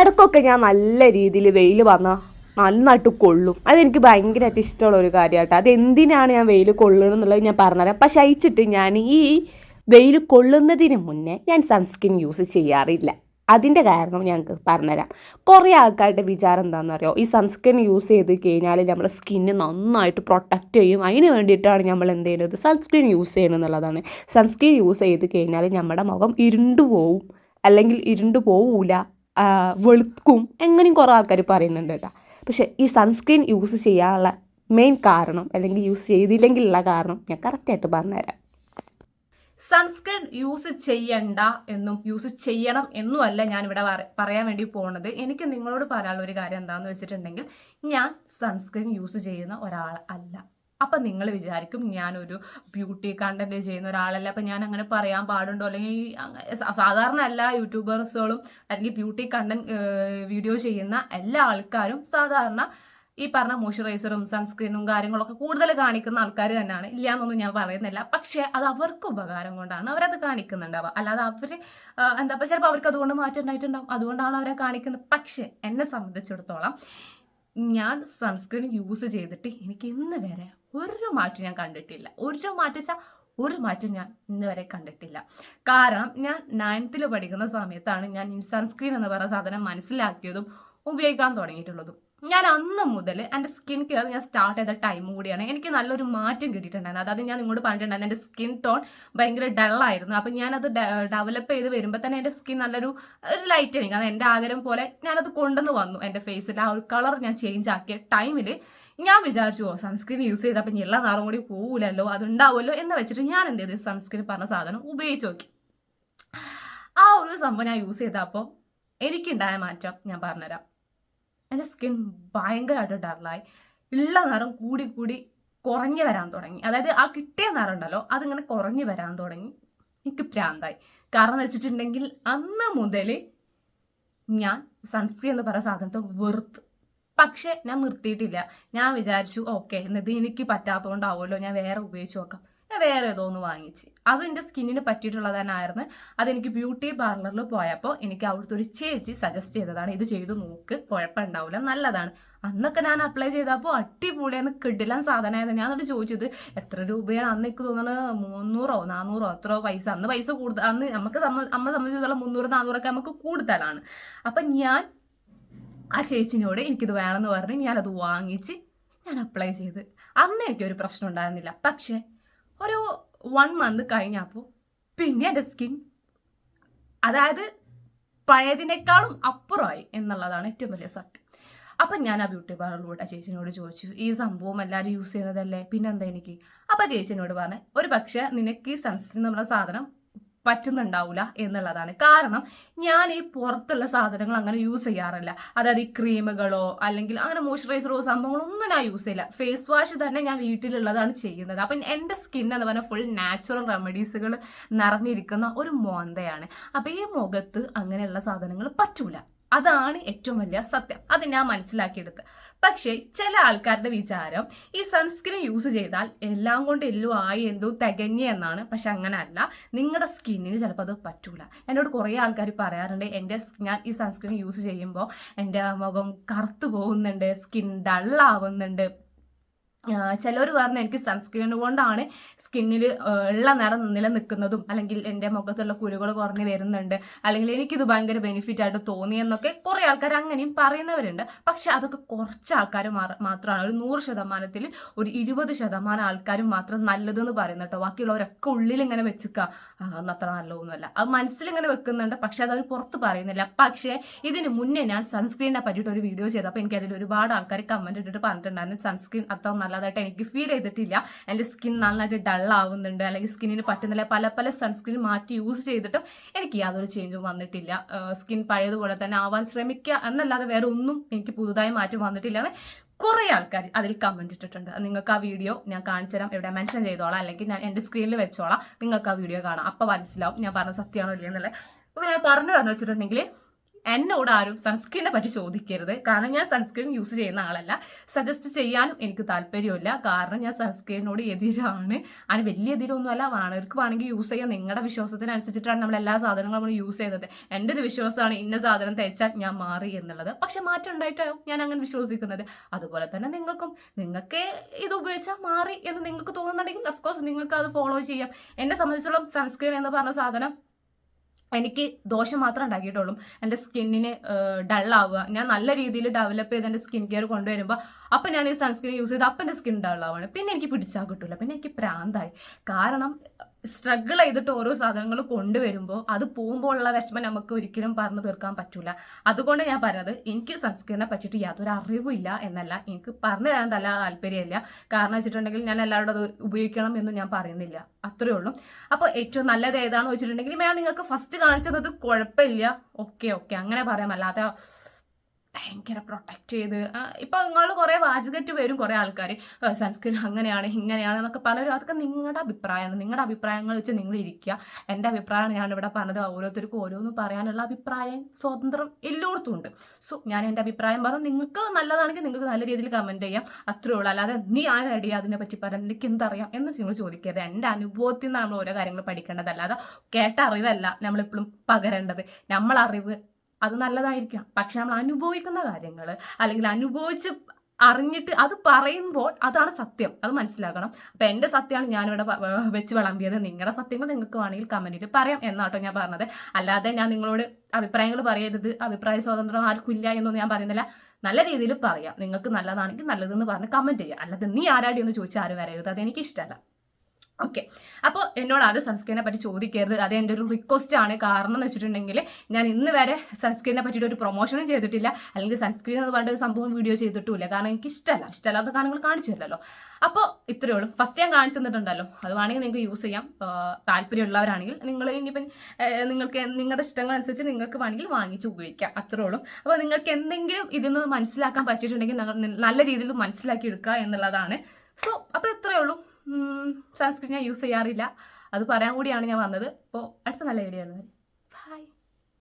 ഇടയ്ക്കൊക്കെ ഞാൻ നല്ല രീതിയിൽ വെയിൽ വന്നാൽ നന്നായിട്ട് കൊള്ളും. അതെനിക്ക് ഭയങ്കരമായിട്ട് ഇഷ്ടമുള്ള ഒരു കാര്യമാട്ടോ അതെന്തിനാണ് ഞാൻ വെയിൽ കൊള്ളണം എന്നുള്ളത് ഞാൻ പറഞ്ഞുതരാം. പക്ഷേ അയച്ചിട്ട് ഞാൻ ഈ വെയിൽ കൊള്ളുന്നതിന് മുന്നേ ഞാൻ സൺസ്ക്രീൻ യൂസ് ചെയ്യാറില്ല. അതിന്റെ കാരണം ഞങ്ങൾക്ക് പറഞ്ഞുതരാം. കുറേ ആൾക്കാരുടെ വിചാരം എന്താണെന്ന് അറിയോ ഈ സൺസ്ക്രീൻ യൂസ് ചെയ്ത് കഴിഞ്ഞാൽ നമ്മുടെ സ്കിന്ന് നന്നായിട്ട് പ്രൊട്ടക്റ്റ് ചെയ്യും. അതിന് വേണ്ടിയിട്ടാണ് നമ്മൾ എന്ത് ചെയ്യുന്നത്? സൺസ്ക്രീൻ യൂസ് ചെയ്യണം എന്നുള്ളതാണ്. സൺസ്ക്രീൻ യൂസ് ചെയ്ത് കഴിഞ്ഞാൽ നമ്മുടെ മുഖം ഇരുണ്ടു പോവും. അല്ലെങ്കിൽ ഇരുണ്ടു പോവില്ല വെളുക്കും. എങ്ങനെയും കുറേ ആൾക്കാർ പറയുന്നുണ്ട് കേട്ടോ. പക്ഷേ ഈ സൺസ്ക്രീൻ യൂസ് ചെയ്യാനുള്ള മെയിൻ കാരണം അല്ലെങ്കിൽ യൂസ് ചെയ്തില്ലെങ്കിലുള്ള കാരണം ഞാൻ കറക്റ്റായിട്ട് പറഞ്ഞുതരാം. സൺസ്ക്രീൻ യൂസ് ചെയ്യണ്ട എന്നും യൂസ് ചെയ്യണം എന്നുമല്ല ഞാൻ ഇവിടെ പറയാൻ വേണ്ടി പോണത്. എനിക്ക് നിങ്ങളോട് പറയാനുള്ള ഒരു കാര്യം എന്താണെന്ന് വെച്ചിട്ടുണ്ടെങ്കിൽ ഞാൻ സൺസ്ക്രീൻ യൂസ് ചെയ്യുന്ന ഒരാൾ അല്ല. അപ്പം നിങ്ങൾ വിചാരിക്കും ഞാനൊരു ബ്യൂട്ടി കണ്ടന്റ് ചെയ്യുന്ന ഒരാളല്ല. അപ്പം ഞാൻ അങ്ങനെ പറയാൻ പാടുണ്ടോ? അല്ലെങ്കിൽ സാധാരണ എല്ലാ യൂട്യൂബേഴ്സുകളും അല്ലെങ്കിൽ ബ്യൂട്ടി കണ്ടന്റ് വീഡിയോ ചെയ്യുന്ന എല്ലാ ആൾക്കാരും സാധാരണ ഈ പറഞ്ഞ മോയ്സ്ചറൈസറും സൺസ്ക്രീനും കാര്യങ്ങളൊക്കെ കൂടുതൽ കാണിക്കുന്ന ആൾക്കാർ തന്നെയാണ്. ഇല്ല എന്നൊന്നും ഞാൻ പറയുന്നില്ല. പക്ഷേ അത് അവർക്ക് ഉപകാരം കൊണ്ടാണ് അവരത് കാണിക്കുന്നുണ്ടാവുക. അല്ലാതെ അവർ എന്താ പറയുക ചിലപ്പോൾ അവർക്ക് അതുകൊണ്ട് മാറ്റം ഉണ്ടായിട്ടുണ്ടാവും. അതുകൊണ്ടാണ് അവരെ കാണിക്കുന്നത്. പക്ഷേ എന്നെ സംബന്ധിച്ചിടത്തോളം ഞാൻ സൺസ്ക്രീൻ യൂസ് ചെയ്തിട്ട് എനിക്ക് ഇന്ന് വരെ ഒരു മാറ്റം ഞാൻ കണ്ടിട്ടില്ല. ഒരു മാറ്റം വെച്ചാൽ ഒരു മാറ്റം ഞാൻ ഇന്ന് വരെ കണ്ടിട്ടില്ല. കാരണം ഞാൻ നയൻത്തിൽ പഠിക്കുന്ന സമയത്താണ് ഞാൻ സൺസ്ക്രീൻ എന്ന് പറയുന്ന സാധനം മനസ്സിലാക്കിയതും ഉപയോഗിക്കാൻ തുടങ്ങിയിട്ടുള്ളതും. ഞാൻ അന്ന് മുതൽ എന്റെ സ്കിൻ കെയർ ഞാൻ സ്റ്റാർട്ട് ചെയ്ത ടൈം കൂടിയാണ് എനിക്ക് നല്ലൊരു മാറ്റം കിട്ടിയിട്ടുണ്ടായിരുന്നു. അതായത് ഞാൻ നിങ്ങളോട് പറഞ്ഞിട്ടുണ്ടായിരുന്നു എന്റെ സ്കിൻ ടോൺ ഭയങ്കര ഡള്ളായിരുന്നു അപ്പം ഞാനത് ഡെവലപ്പ് ചെയ്ത് വരുമ്പോൾ തന്നെ എന്റെ സ്കിൻ നല്ലൊരു ഒരു ലൈറ്റനിങ് അത് എന്റെ ആഗ്രഹം പോലെ ഞാനത് കൊണ്ടുവന്ന് വന്നു എന്റെ ഫേസിൽ ആ ഒരു കളർ ഞാൻ ചേഞ്ച് ആക്കിയ ടൈമിൽ ഞാൻ വിചാരിച്ചു ഓ സൺസ്ക്രീൻ യൂസ് ചെയ്താൽ പിന്നെ എല്ലാ നാളും കൂടി പോവില്ലല്ലോ അതുണ്ടാവുമല്ലോ എന്ന് വെച്ചിട്ട് ഞാൻ എന്ത് ചെയ്തു? സൺസ്ക്രീൻ പറഞ്ഞ സാധനം ഉപയോഗിച്ച് നോക്കി. ആ ഒരു സംഭവം ഞാൻ യൂസ് ചെയ്തപ്പോൾ എനിക്കുണ്ടായ മാറ്റം ഞാൻ പറഞ്ഞുതരാം. എന്റെ സ്കിൻ ഭയങ്കരമായിട്ട് ഡള്ളായി ഉള്ള നിറം കൂടി കൂടി കുറഞ്ഞു വരാൻ തുടങ്ങി. അതായത് ആ കിട്ടിയ നിറം ഉണ്ടല്ലോ അതിങ്ങനെ കുറഞ്ഞു വരാൻ തുടങ്ങി. എനിക്ക് പ്രാന്തായി കാരണം വെച്ചിട്ടുണ്ടെങ്കിൽ അന്ന് മുതൽ ഞാൻ സൺസ്ക്രീൻ എന്ന് പറയുന്ന സാധനത്തെ വെറുത്ത് പക്ഷേ ഞാൻ നിർത്തിയിട്ടില്ല. ഞാൻ വിചാരിച്ചു ഓക്കെ എന്നിട്ട് എനിക്ക് പറ്റാത്തതുകൊണ്ടാവുമല്ലോ ഞാൻ വേറെ ഉപയോഗിച്ച് നോക്കാം. ഞാൻ വേറെ ഏതോ ഒന്ന് വാങ്ങിച്ച്. അത് എന്റെ സ്കിന്നിന് പറ്റിയിട്ടുള്ളത് തന്നെയായിരുന്നു അതെനിക്ക് ബ്യൂട്ടി പാർലറിൽ പോയപ്പോൾ എനിക്ക് അവിടുത്തെ ഒരു ചേച്ചി സജസ്റ്റ് ചെയ്തതാണ് ഇത് ചെയ്ത് നോക്ക് കുഴപ്പമുണ്ടാവില്ല നല്ലതാണ്. അന്നൊക്കെ ഞാൻ അപ്ലൈ ചെയ്തപ്പോൾ അടിപൊളിയാണ് കിടിലാൻ സാധനമായത് ഞാൻ എന്നിട്ട് ചോദിച്ചത് എത്ര രൂപയാണ് അന്ന് എനിക്ക് തോന്നുന്നത് മുന്നൂറോ നാനൂറോ എത്രയോ പൈസ? അന്ന് പൈസ കൂടുതൽ അന്ന് നമുക്ക് നമ്മൾ നമ്മെ സംബന്ധിച്ചിടത്തോളം മുന്നൂറ് നാനൂറൊക്കെ നമുക്ക് കൂടുതലാണ്. അപ്പം ഞാൻ ആ ചേച്ചിനോട് എനിക്കിത് വേണമെന്ന് പറഞ്ഞ് ഞാനത് വാങ്ങിച്ച് ഞാൻ അപ്ലൈ ചെയ്ത്. അന്ന് എനിക്കൊരു പ്രശ്നം ഉണ്ടായിരുന്നില്ല. പക്ഷേ ഒരു വൺ മന്ത് കഴിഞ്ഞപ്പോൾ പിന്നെ എന്റെ സ്കിൻ അതായത് പഴയതിനേക്കാളും അപ്പുറമായി എന്നുള്ളതാണ് ഏറ്റവും വലിയ സത്യം. അപ്പം ഞാൻ ആ ബ്യൂട്ടി പാർലറിലൂടെ ചേച്ചിനോട് ചോദിച്ചു ഈ സംഭവം എല്ലാവരും യൂസ് ചെയ്യുന്നതല്ലേ? പിന്നെന്താ എനിക്ക്? അപ്പം ചേച്ചിനോട് പറഞ്ഞു ഒരു പക്ഷേ നിനക്ക് ഈ സൺസ്ക്രീൻ എന്നുള്ള സാധനം പറ്റുന്നുണ്ടാവില്ല എന്നുള്ളതാണ്. കാരണം ഞാൻ ഈ പുറത്തുള്ള സാധനങ്ങൾ അങ്ങനെ യൂസ് ചെയ്യാറില്ല. അതായത് ഈ ക്രീമുകളോ അല്ലെങ്കിൽ അങ്ങനെ മോയ്സ്ചറൈസറോ സംഭവങ്ങളോ ഒന്നും ഞാൻ യൂസ് ചെയ്യില്ല. ഫേസ് വാഷ് തന്നെ ഞാൻ വീട്ടിലുള്ളതാണ് ചെയ്യുന്നത്. അപ്പം എന്റെ സ്കിൻ എന്ന് പറഞ്ഞാൽ ഫുൾ നാച്ചുറൽ റെമഡീസുകൾ നിറഞ്ഞിരിക്കുന്ന ഒരു മോന്തയാണ്. അപ്പം ഈ മുഖത്ത് അങ്ങനെയുള്ള സാധനങ്ങൾ പറ്റൂല. അതാണ് ഏറ്റവും വലിയ സത്യം. അത് ഞാൻ മനസ്സിലാക്കിയെടുത്ത്. പക്ഷേ ചില ആൾക്കാരുടെ വിചാരം ഈ സൺസ്ക്രീൻ യൂസ് ചെയ്താൽ എല്ലാം കൊണ്ട് എല്ലോ ആയി എന്തോ തികഞ്ഞ എന്നാണ്. പക്ഷെ അങ്ങനെ അല്ല നിങ്ങളുടെ സ്കിന്നിന് ചിലപ്പോൾ അത് പറ്റൂല. എന്നോട് കുറേ ആൾക്കാർ പറയാറുണ്ട് എന്റെ ഞാൻ ഈ സൺസ്ക്രീൻ യൂസ് ചെയ്യുമ്പോൾ എന്റെ മുഖം കറുത്തു പോകുന്നുണ്ട് സ്കിൻ ഡള്ളാവുന്നുണ്ട് ചിലർ പറഞ്ഞു എനിക്ക് സൺസ്ക്രീൻ കൊണ്ടാണ് സ്കിന്നിൽ ഉള്ള നിറം നിലനിൽക്കുന്നതും അല്ലെങ്കിൽ എന്റെ മുഖത്തുള്ള കുരുകൾ കുറഞ്ഞ് വരുന്നുണ്ട് അല്ലെങ്കിൽ എനിക്കിത് ഭയങ്കര ബെനിഫിറ്റ് ആയിട്ട് തോന്നിയെന്നൊക്കെ കുറേ ആൾക്കാർ അങ്ങനെയും പറയുന്നവരുണ്ട്. പക്ഷെ അതൊക്കെ കുറച്ച് ആൾക്കാർ മാത്രമാണ്. ഒരു നൂറ് ശതമാനത്തിൽ ഒരു ഇരുപത് ശതമാനം ആൾക്കാരും മാത്രം നല്ലതെന്ന് പറയുന്നു കേട്ടോ. ബാക്കിയുള്ളവരൊക്കെ ഉള്ളിൽ ഇങ്ങനെ വെച്ചിക്കുക അന്നത്ര നല്ലതൊന്നുമല്ല. അത് മനസ്സിൽ ഇങ്ങനെ വെക്കുന്നുണ്ട് പക്ഷെ അത് അവർ പുറത്ത് പറയുന്നില്ല. പക്ഷേ ഇതിന് മുന്നേ ഞാൻ സൺസ്ക്രീനെ പറ്റിയിട്ട് ഒരു വീഡിയോ ചെയ്തപ്പോൾ എനിക്ക് അതിൽ ഒരുപാട് ആൾക്കാർ കമന്റ് ഇട്ടിട്ട് പറഞ്ഞിട്ടുണ്ടായിരുന്നു സൺസ്ക്രീൻ അത്ര നല്ലതായിട്ട് എനിക്ക് ഫീൽ ചെയ്തിട്ടില്ല. എന്റെ സ്കിൻ നന്നായിട്ട് ഡൾ ആവുന്നുണ്ട്. അല്ലെങ്കിൽ സ്കിന്നിന് പറ്റുന്നില്ല. പല പല സൺസ്ക്രീൻ മാറ്റി യൂസ് ചെയ്തിട്ടും എനിക്ക് യാതൊരു ചേഞ്ചും വന്നിട്ടില്ല. സ്കിൻ പഴയതുപോലെ തന്നെ ആവാൻ ശ്രമിക്കുക എന്നല്ലാതെ വേറെ ഒന്നും എനിക്ക് പുതുതായി മാറ്റം വന്നിട്ടില്ല എന്ന് കുറേ ആൾക്കാർ അതിൽ കമന്റ് ഇട്ടിട്ടുണ്ട്. നിങ്ങൾക്ക് ആ വീഡിയോ ഞാൻ കാണിച്ചുതരാം ഇവിടെ മെൻഷൻ ചെയ്തോളാം. അല്ലെങ്കിൽ ഞാൻ എന്റെ സ്ക്രീനിൽ വെച്ചോളാം. നിങ്ങൾക്ക് ആ വീഡിയോ കാണാം. അപ്പോൾ മനസ്സിലാവും ഞാൻ പറഞ്ഞ സത്യമാണോ ഇല്ലയെന്നുള്ളത് അപ്പോൾ ഞാൻ പറഞ്ഞു എന്ന് വെച്ചിട്ടുണ്ടെങ്കിൽ എന്നോട് ആരും സൺസ്ക്രീനെ പറ്റി ചോദിക്കരുത്. കാരണം ഞാൻ സൺസ്ക്രീൻ യൂസ് ചെയ്യുന്ന ആളല്ല. സജസ്റ്റ് ചെയ്യാനും എനിക്ക് താല്പര്യമില്ല. കാരണം ഞാൻ സൺസ്ക്രീനോട് എതിരാണ്. അതിന് വലിയ എതിരൊന്നുമല്ല. വാണവർക്ക് വേണമെങ്കിൽ യൂസ് ചെയ്യാം. നിങ്ങളുടെ വിശ്വാസത്തിനനുസരിച്ചിട്ടാണ് നമ്മൾ എല്ലാ സാധനങ്ങളും നമ്മൾ യൂസ് ചെയ്യുന്നത്. എന്റെ ഒരു വിശ്വാസമാണ് ഇന്ന സാധനം തേച്ചാൽ ഞാൻ മാറി എന്നുള്ളത്. പക്ഷെ മാറ്റം ഉണ്ടായിട്ടാവും ഞാൻ അങ്ങനെ വിശ്വസിക്കുന്നത്. അതുപോലെ തന്നെ നിങ്ങൾക്കും. നിങ്ങൾക്ക് ഇത് ഉപയോഗിച്ചാൽ മാറി എന്ന് നിങ്ങൾക്ക് തോന്നുന്നുണ്ടെങ്കിൽ ഓഫ് കോഴ്സ് നിങ്ങൾക്ക് അത് ഫോളോ ചെയ്യാം. എന്നെ സംബന്ധിച്ചിടത്തോളം സൺസ്ക്രീൻ എന്ന് പറഞ്ഞ സാധനം എനിക്ക് ദോഷം മാത്രമേ ഉണ്ടാക്കിയിട്ടുള്ളൂ. എന്റെ സ്കിന്നിന് ഡള്ളാവുക ഞാൻ നല്ല രീതിയിൽ ഡെവലപ്പ് ചെയ്ത് എന്റെ സ്കിൻ കെയർ കൊണ്ടുവരുമ്പോൾ അപ്പം ഞാൻ ഈ സൺസ്ക്രീൻ യൂസ് ചെയ്ത് അപ്പം എന്റെ സ്കിൻ ഡള്ളാവാണ് പിന്നെ എനിക്ക് പിടിച്ചാൽ കിട്ടില്ല പിന്നെ എനിക്ക് പ്രാന്തായി. കാരണം സ്ട്രഗിൾ ചെയ്തിട്ട് ഓരോ സാധനങ്ങൾ കൊണ്ടുവരുമ്പോൾ അത് പോകുമ്പോൾ ഉള്ള വിഷമം നമുക്ക് ഒരിക്കലും പറഞ്ഞു തീർക്കാൻ പറ്റൂല. അതുകൊണ്ട് ഞാൻ പറഞ്ഞത് എനിക്ക് സൺസ്ക്രീനെ പറ്റിയിട്ട് യാതൊരു അറിവുമില്ല എന്നല്ല. എനിക്ക് പറഞ്ഞു തരാൻ തല താല്പര്യമില്ല. കാരണം വെച്ചിട്ടുണ്ടെങ്കിൽ ഞാൻ എല്ലാവരോടും അത് ഉപയോഗിക്കണം എന്ന് ഞാൻ പറയുന്നില്ല. അത്രേ ഉള്ളൂ. അപ്പോൾ ഏറ്റവും നല്ലത് ഏതാണെന്ന് വെച്ചിട്ടുണ്ടെങ്കിൽ ഞാൻ നിങ്ങൾക്ക് ഫസ്റ്റ് കാണിച്ചത് കുഴപ്പമില്ല. ഓക്കെ ഓക്കെ അങ്ങനെ പറയാം. അല്ലാതെ ഭയങ്കര പ്രൊട്ടക്റ്റ് ചെയ്ത്. ആ, ഇപ്പൊ നിങ്ങൾ കുറെ വാചകറ്റ് വരും കുറെ ആൾക്കാർ സൺസ്ക്രീൻ അങ്ങനെയാണ് ഇങ്ങനെയാണ് എന്നൊക്കെ പലരും. അതൊക്കെ നിങ്ങളുടെ അഭിപ്രായമാണ് നിങ്ങളുടെ അഭിപ്രായങ്ങൾ വെച്ച് നിങ്ങൾ ഇരിക്കുക എന്റെ അഭിപ്രായമാണ് ഞാൻ ഇവിടെ പറഞ്ഞത്. ഓരോരുത്തർക്കും ഓരോന്ന് പറയാനുള്ള അഭിപ്രായം സ്വതന്ത്രം എല്ലായിടത്തും ഉണ്ട്. സോ ഞാൻ എന്റെ അഭിപ്രായം പറഞ്ഞു. നിങ്ങൾക്ക് നല്ലതാണെങ്കിൽ നിങ്ങൾക്ക് നല്ല രീതിയിൽ കമന്റ് ചെയ്യാം. അത്രേ ഉള്ളൂ. അല്ലാതെ നീ ആരടി അതിനെ പറ്റി പറയാൻ എനിക്ക് എന്തറിയാം എന്ന് നിങ്ങൾ ചോദിക്കരുത്. എന്റെ അനുഭവത്തിൽ നിന്ന് നമ്മൾ ഓരോ കാര്യങ്ങൾ പഠിക്കേണ്ടത്. അല്ലാതെ കേട്ട അറിവല്ല നമ്മളിപ്പോഴും പകരേണ്ടത്. നമ്മൾ അറിവ് അത് നല്ലതായിരിക്കാം. പക്ഷെ നമ്മൾ അനുഭവിക്കുന്ന കാര്യങ്ങൾ അല്ലെങ്കിൽ അനുഭവിച്ച് അറിഞ്ഞിട്ട് അത് പറയുമ്പോൾ അതാണ് സത്യം. അത് മനസ്സിലാക്കണം. അപ്പൊ എന്റെ സത്യമാണ് ഞാനിവിടെ വെച്ച് വിളമ്പിയത്. നിങ്ങളുടെ സത്യങ്ങൾ നിങ്ങൾക്ക് വേണമെങ്കിൽ കമന്റിൽ പറയാം എന്നാട്ടോ ഞാൻ പറഞ്ഞത്. അല്ലാതെ ഞാൻ നിങ്ങളോട് അഭിപ്രായങ്ങൾ പറയരുത്. അഭിപ്രായ സ്വാതന്ത്ര്യം ആർക്കും ഇല്ല എന്നൊന്നും ഞാൻ പറയുന്നില്ല. നല്ല രീതിയിൽ പറയാം. നിങ്ങൾക്ക് നല്ലതാണെങ്കിൽ നല്ലതെന്ന് പറഞ്ഞ് കമന്റ് ചെയ്യുക അല്ലാതെ നീ ആരാടി എന്ന് ചോദിച്ചാൽ ആരും വരരുത്. അതെനിക്ക് ഇഷ്ടമല്ല ഓക്കെ അപ്പോൾ എന്നോട് ആരും സൺസ്ക്രീനെ പറ്റി ചോദിക്കരുത്. അത് എന്റെ ഒരു റിക്വസ്റ്റ് ആണ്. കാരണം എന്ന് വെച്ചിട്ടുണ്ടെങ്കിൽ ഞാൻ ഇന്ന് വരെ സൺസ്ക്രീനെ പറ്റിയിട്ട് ഒരു പ്രൊമോഷനും ചെയ്തിട്ടില്ല. അല്ലെങ്കിൽ സൺസ്ക്രീൻ എന്ന് പറഞ്ഞ ഒരു സംഭവം വീഡിയോ ചെയ്തിട്ടുമില്ല. കാരണം എനിക്ക് ഇഷ്ടമല്ല. ഇഷ്ടമല്ലാത്ത കാര്യങ്ങൾ കാണിച്ചു തരില്ലല്ലോ. അപ്പോൾ ഇത്രയേ ഉള്ളൂ. ഫസ്റ്റ് ഞാൻ കാണിച്ചു തന്നിട്ടുണ്ടല്ലോ. അത് വേണമെങ്കിൽ നിങ്ങൾക്ക് യൂസ് ചെയ്യാം. താല്പര്യമുള്ളവരാണെങ്കിൽ നിങ്ങൾ ഇനിയിപ്പം നിങ്ങൾക്ക് നിങ്ങളുടെ ഇഷ്ടങ്ങൾ അനുസരിച്ച് നിങ്ങൾക്ക് വേണമെങ്കിൽ വാങ്ങിച്ച് ഉപയോഗിക്കാം. അത്രേ ഉള്ളൂ. അപ്പോൾ നിങ്ങൾക്ക് എന്തെങ്കിലും ഇതിൽ മനസ്സിലാക്കാൻ പറ്റിയിട്ടുണ്ടെങ്കിൽ നല്ല രീതിയിൽ മനസ്സിലാക്കി എടുക്കുക എന്നുള്ളതാണ്. സോ അപ്പോൾ ഇത്രയേ ഉള്ളൂ. സൺസ്ക്രീൻ ഞാൻ യൂസ് ചെയ്യാറില്ല. അത് പറയാൻ കൂടിയാണ് ഞാൻ വന്നത്. അപ്പോൾ അടുത്ത നല്ല വീഡിയോ ബൈ